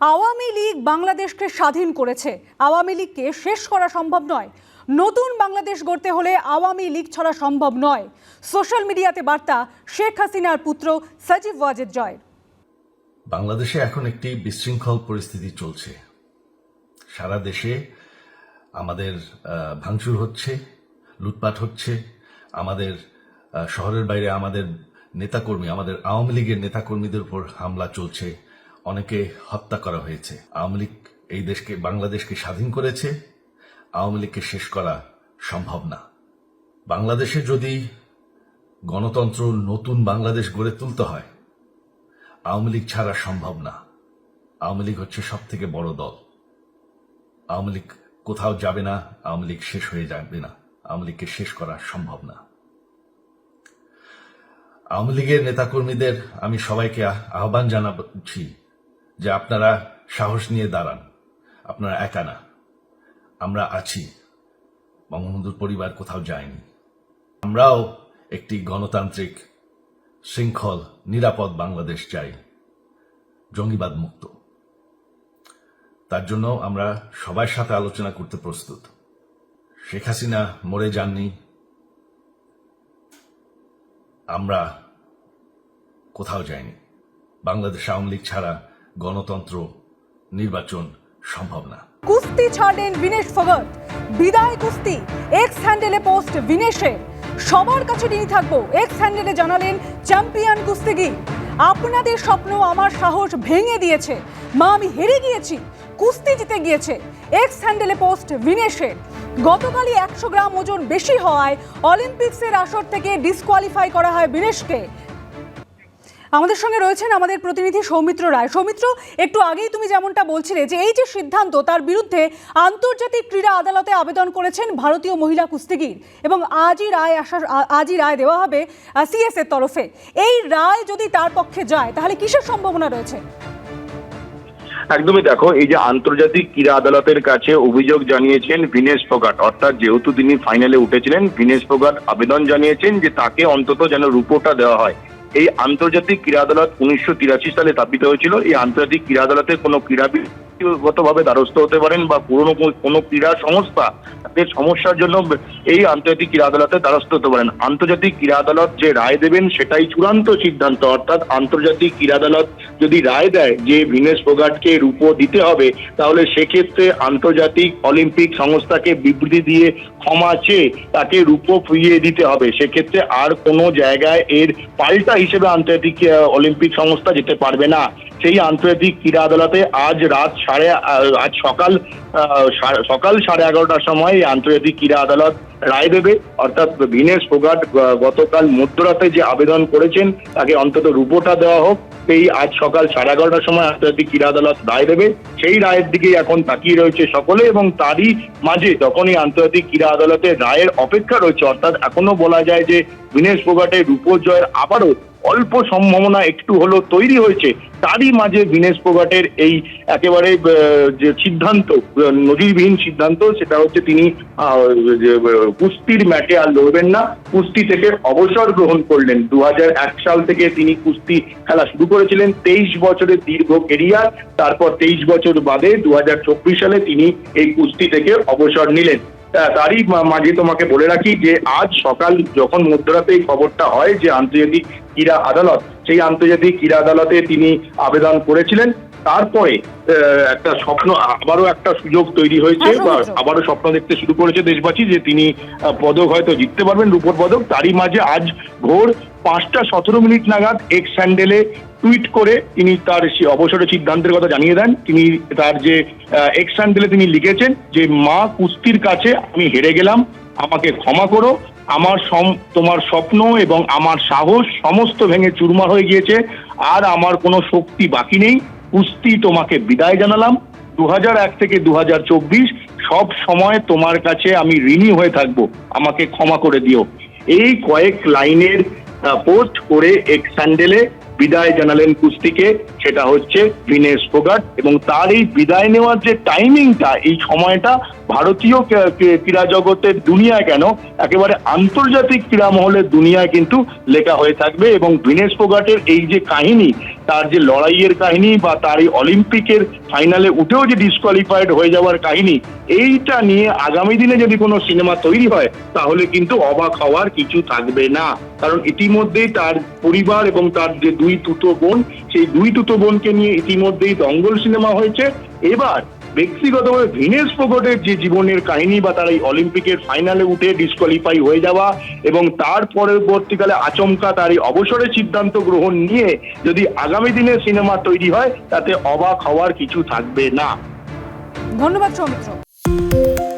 আওয়ামী লীগ বাংলাদেশকে স্বাধীন করেছে। আওয়ামী লীগকে শেষ করা সম্ভব নয়। নতুন বাংলাদেশ গড়তে হলে আওয়ামী লীগ ছাড়া সম্ভব নয়। সোশ্যাল মিডিয়াতে বার্তা, শেখ হাসিনার পুত্র সাজিব ওয়াজেদ জয়। বাংলাদেশে এখন একটি বিশৃঙ্খল পরিস্থিতি চলছে। সারা দেশে আমাদের ভাঙচুর হচ্ছে, লুটপাট হচ্ছে। আমাদের শহরের বাইরে আমাদের নেতাকর্মী, আমাদের আওয়ামী লীগের নেতাকর্মীদের উপর হামলা চলছে। অনেকে হত্যা করা হয়েছে। আওয়ামী লীগ এই দেশকে, বাংলাদেশকে স্বাধীন করেছে। আওয়ামী লীগকে শেষ করা সম্ভব না। বাংলাদেশে যদি গণতন্ত্র নতুন বাংলাদেশ গড়ে তুলতে হয়, আওয়ামী লীগ ছাড়া সম্ভব না। আওয়ামী লীগ হচ্ছে সব থেকে বড় দল। আওয়ামী লীগ কোথাও যাবে না, আওয়ামী লীগ শেষ হয়ে যাবে না। আওয়ামী লীগকে শেষ করা সম্ভব না। আওয়ামী লীগের নেতাকর্মীদের আমি সবাইকে আহ্বান জানাচ্ছি যে আপনারা সাহস নিয়ে দাঁড়ান। আপনারা একা না। আমরা আছি। বঙ্গবন্ধুর পরিবার কোথাও যায়নি। আমরাও একটি গণতান্ত্রিক, শৃঙ্খল, নিরাপদ বাংলাদেশ চাই। জঙ্গিবাদ মুক্ত। তার জন্য আমরা সবার সাথে আলোচনা করতে প্রস্তুত। শেখ হাসিনা মরে যাননি। আমরা কোথাও যাইনি। বাংলাদেশ আওয়ামী লীগ ছাড়া গণতন্ত্র, নির্বাচন সম্ভব না। কুস্তি ছাড়লেন বিনেশ ফগত বিদায় কুস্তি এক্স হ্যান্ডেলে পোস্ট বিনেশের সবার কাছে নিয়ে থাকব এক্স হ্যান্ডেলে জানালেন চ্যাম্পিয়ন কুস্তিগির আপনাদের স্বপ্ন আমার সাহস ভেঙে দিয়েছে। মা, আমি হেরে গিয়েছি। কুস্তি জিতে গিয়েছে। এক্স হ্যান্ডেলে পোস্ট বিনেশের গতকালই একশো গ্রাম ওজন বেশি হওয়ায় অলিম্পিক্সের আসর থেকে ডিসকোয়ালিফাই করা হয় বিনেশকে আমাদের সঙ্গে রয়েছেন আমাদের প্রতিনিধি সৌমিত্র রায়। সৌমিত্র, একটু আগেই তুমি যেমনটা বলছিলে যে এই যে সিদ্ধান্ত তার বিরুদ্ধে আন্তর্জাতিক ক্রীড়া আদালতে আবেদন করেছেন ভারতীয় মহিলা কুস্তিগির এবং আজই রায় আসার, আজই রায় দেওয়া হবে সিএস এর তরফে। এই রায় যদি তার পক্ষে যায়, তাহলে কিসের সম্ভাবনা রয়েছে? একদমই দেখো, এই যে আন্তর্জাতিক ক্রীড়া আদালতের কাছে অভিযোগ জানিয়েছেন ভিনেশ ফোগাট। অর্থাৎ যেহেতু তিনি ফাইনালে উঠেছিলেন, ভিনেশ ফোগাট আবেদন জানিয়েছেন যে তাকে অন্তত যেন রূপোটা দেওয়া হয়। এই আন্তর্জাতিক ক্রীড়া আদালত উনিশশো তিরাশি সালে স্থাপিত হয়েছিল। এই আন্তর্জাতিক ক্রীড়া আদালতে কোনো ক্রীড়াবিদ ভাবে দ্বারস্থ হতে পারেন বা পুরনো কোনো ক্রীড়া সংস্থা তাদের সমস্যার জন্য এই আন্তর্জাতিক ক্রীড়া আদালতে দ্বারস্থ হতে পারেন। আন্তর্জাতিক ক্রীড়া আদালত যে রায় দেবেন সেটাই চূড়ান্ত সিদ্ধান্ত। অর্থাৎ আন্তর্জাতিক ক্রীড়া আদালত যদি রায় দেয় যে ভিনেশ ফোগাটকে রূপো দিতে হবে, তাহলে সেক্ষেত্রে আন্তর্জাতিক অলিম্পিক সংস্থাকে বিবৃতি দিয়ে ক্ষমা চেয়ে তাকে রূপো ফিরিয়ে দিতে হবে। সেক্ষেত্রে আর কোনো জায়গায় এর পাল্টা হিসেবে আন্তর্জাতিক, অলিম্পিক সংস্থা যেতে পারবে না। সেই আন্তর্জাতিক ক্রীড়া আদালতে আজ রাত সাড়ে আজ সকাল সকাল সাড়ে এগারোটার সময় এই আন্তর্জাতিক ক্রীড়া আদালত রায় দেবে। অর্থাৎ ভিনেশ ফোগাট গতকাল মধ্যরাতে যে আবেদন করেছেন, তাকে অন্তত রূপোটা দেওয়া হোক। সেই আজ সকাল সাড়ে এগারোটার সময় আন্তর্জাতিক ক্রীড়া আদালত রায় দেবে। সেই রায়ের দিকেই এখন তাকিয়ে রয়েছে সকলে এবং তারই মাঝে যখনই আন্তর্জাতিক ক্রীড়া আদালতের রায়ের অপেক্ষা রয়েছে, অর্থাৎ এখনও বলা যায় যে বিনেশ ফোগাটের রূপো জয়ের আবারও অল্প সম্ভাবনা একটু হলো তৈরি হয়েছে, তারই মাঝে বিনেশ ফোগাটের এই একেবারে যে সিদ্ধান্ত, নজিরবিহীন সিদ্ধান্ত, সেটা হচ্ছে তিনি কুস্তির ম্যাটে আর লড়বেন না, কুস্তি থেকে অবসর গ্রহণ করলেন। দু সাল থেকে তিনি কুস্তি খেলা শুরু করেছিলেন, তেইশ বছরের দীর্ঘ কেরিয়ার, তারপর তেইশ বছর বাদে দু হাজার চব্বিশ সালে তিনি এই কুস্তি থেকে অবসর নিলেন। তারই মাঝে তোমাকে বলে রাখি যে আজ সকাল যখন মধ্যরাতে এই খবরটা হয় যে আন্তর্জাতিক ক্রীড়া আদালত, সেই আন্তর্জাতিক ক্রীড়া আদালতে তিনি আবেদন করেছিলেন। তারপরে একটা স্বপ্ন আবারও একটা সুযোগ তৈরি হয়েছে হ্যাঁ, বা আবারও স্বপ্ন দেখতে শুরু করেছে দেশবাসী যে তিনি পদক হয়তো জিততে পারবেন রূপোর পদক। তারই মাঝে আজ ভোর পাঁচটা সতেরো মিনিট নাগাদ এক্স স্যান্ডেলে টুইট করে তিনি তার সে অবসরের সিদ্ধান্তের কথা জানিয়ে দেন। তিনি তার যে এক্স স্যান্ডেলে তিনি লিখেছেন যে মা কুস্তির কাছে আমি হেরে গেলাম আমাকে ক্ষমা করো। আমার তোমার স্বপ্ন এবং আমার সাহস সমস্ত ভেঙে চুরমার হয়ে গিয়েছে আর আমার কোনো শক্তি বাকি নেই। কুস্তি তোমাকে বিদায় জানালাম। দু এক থেকে দু হাজার চব্বিশ সব সময় তোমার কাছে আমি ঋণী হয়ে থাকব। আমাকে ক্ষমা করে দিও। এই কয়েক লাইনের পোস্ট করে এক স্যান্ডেলে বিদায় জানালেন কুস্তিকে। সেটা হচ্ছে ভিনেশ ফোগাট এবং তার এই বিদায় নেওয়ার যে টাইমিংটা, এই সময়টা ভারতীয় ক্রীড়া জগতের দুনিয়ায় কেন? একেবারে আন্তর্জাতিক ক্রীড়া মহলের দুনিয়ায় কিন্তু লেখা হয়ে থাকবে এবং ভিনেশ ফোগাটের এই যে কাহিনী তার যে লড়াইয়ের কাহিনী বা তার এই অলিম্পিকের ফাইনালে উঠেও যে ডিসকোয়ালিফাইড হয়ে যাওয়ার কাহিনী, এইটা নিয়ে আগামী দিনে যদি কোনো সিনেমা তৈরি হয়, তাহলে কিন্তু অবাক হওয়ার কিছু থাকবে না। কারণ ইতিমধ্যেই তার পরিবার এবং তার যে দুই তুতো বোন, সেই দুই তুতো বোনকে নিয়ে ইতিমধ্যেই দঙ্গল সিনেমা হয়েছে। এবার ব্যক্তিগতভাবে ভিনেশ ফোগটের যে জীবনের কাহিনী বা তার এই অলিম্পিকের ফাইনালে উঠে ডিসকোয়ালিফাই হয়ে যাওয়া এবং তার পরবর্তীকালে আচমকা তার এই অবসরের সিদ্ধান্ত গ্রহণ নিয়ে যদি আগামী দিনে সিনেমা তৈরি হয়, তাতে অবাক হওয়ার কিছু থাকবে না। ধন্যবাদ, সৌমিত্র।